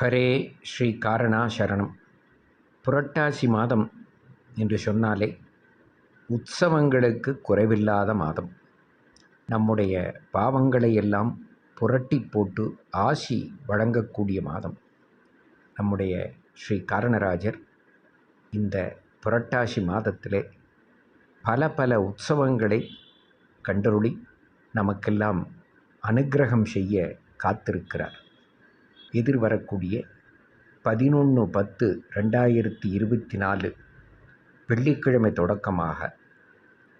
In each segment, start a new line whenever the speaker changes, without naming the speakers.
ஹரே ஸ்ரீ காரணா சரணம் புரட்டாசி மாதம் என்று சொன்னாலே உற்சவங்களுக்கு குறைவில்லாத மாதம். நம்முடைய பாவங்களை எல்லாம் புரட்டி போட்டு ஆசி வழங்கக்கூடிய மாதம். நம்முடைய ஸ்ரீ காரணராஜர் இந்த புரட்டாசி மாதத்திலே பல பல உற்சவங்களை கண்டருளி நமக்கெல்லாம் அனுக்கிரகம் செய்ய காத்திருக்கிறார். எதிர்வரக்கூடிய பதினொன்று பத்து ரெண்டாயிரத்தி இருபத்தி நாலு வெள்ளிக்கிழமை தொடக்கமாக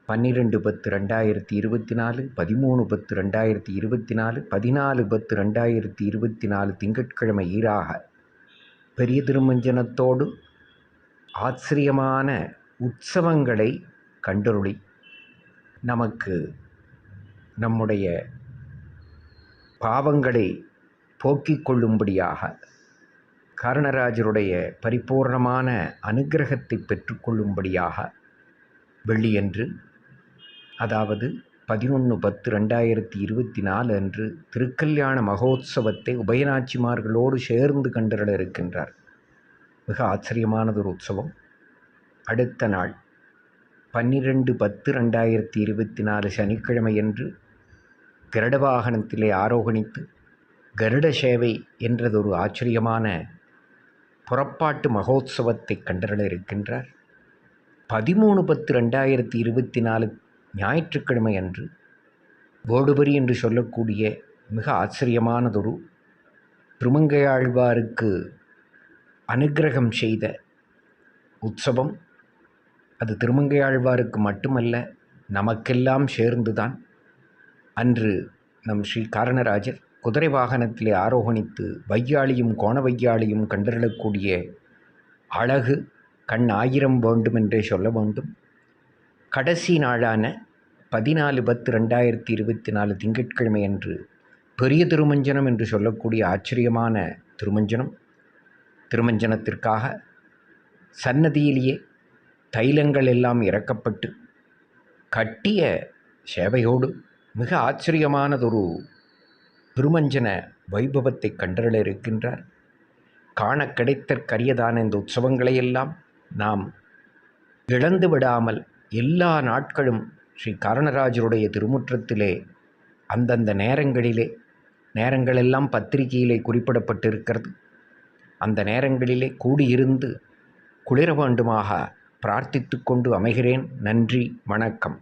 பன்னிரெண்டு பத்து ரெண்டாயிரத்தி இருபத்தி நாலு பதிமூணு பத்து ரெண்டாயிரத்தி இருபத்தி நாலு பதினாலு பத்து ரெண்டாயிரத்தி இருபத்தி நாலு திங்கட்கிழமை ஈராக பெரிய திருமஞ்சனத்தோடு ஆச்சரியமான உற்சவங்களை கண்டருளி நமக்கு நம்முடைய பாவங்களை போக்கிக் கொள்ளும்படியாக காரணராஜருடைய பரிபூர்ணமான அனுகிரகத்தை பெற்றுக்கொள்ளும்படியாக வெள்ளியன்று அதாவது பதினொன்று பத்து ரெண்டாயிரத்தி இருபத்தி நாலு அன்று திருக்கல்யாண மகோத்சவத்தை உபயநாச்சிமார்களோடு சேர்ந்து கண்டறிட இருக்கின்றார். மிக ஆச்சரியமானதொரு உற்சவம். அடுத்த நாள் பன்னிரெண்டு பத்து ரெண்டாயிரத்தி இருபத்தி நாலு சனிக்கிழமையன்று கருட வாகனத்திலே ஆரோகணித்து கருட சேவை என்றதொரு ஆச்சரியமான புறப்பாட்டு மகோத்சவத்தை கண்டறிட இருக்கின்றார். பதிமூணு பத்து ரெண்டாயிரத்தி இருபத்தி நாலு ஞாயிற்றுக்கிழமை அன்று கோடுபரி என்று சொல்லக்கூடிய மிக ஆச்சரியமானதொரு திருமங்கையாழ்வாருக்கு அனுக்கிரகம் செய்த உற்சவம். அது திருமங்கையாழ்வாருக்கு மட்டுமல்ல நமக்கெல்லாம் சேர்ந்துதான். அன்று நம் ஸ்ரீ காரணராஜர் குதிரை வாகனத்திலே ஆரோகணித்து வையாளியும் கோண வையாளியும் கண்டறிடக்கூடிய அழகு கண் ஆயிரம் வேண்டும் என்றே சொல்ல வேண்டும். கடைசி நாளான பதினாலு பத்து ரெண்டாயிரத்தி இருபத்தி நாலு திங்கட்கிழமை அன்று பெரிய திருமஞ்சனம் என்று சொல்லக்கூடிய ஆச்சரியமான திருமஞ்சனம். திருமஞ்சனத்திற்காக சன்னதியிலேயே தைலங்கள் எல்லாம் இறக்கப்பட்டு கட்டிய சேவையோடு மிக ஆச்சரியமானதொரு திருமஞ்சன வைபவத்தை கண்டறிட இருக்கின்றார். காண கிடைத்தற்கரியதான இந்த உற்சவங்களையெல்லாம் நாம் இழந்து விடாமல் எல்லா நாட்களும் ஸ்ரீ காரணராஜருடைய திருமுற்றத்திலே அந்தந்த நேரங்களிலே நேரங்களெல்லாம் பத்திரிகையிலே குறிப்பிடப்பட்டிருக்கிறது. அந்த நேரங்களிலே கூடியிருந்து குளிர வேண்டுமாக பிரார்த்தித்து கொண்டு அமைகிறேன். நன்றி வணக்கம்.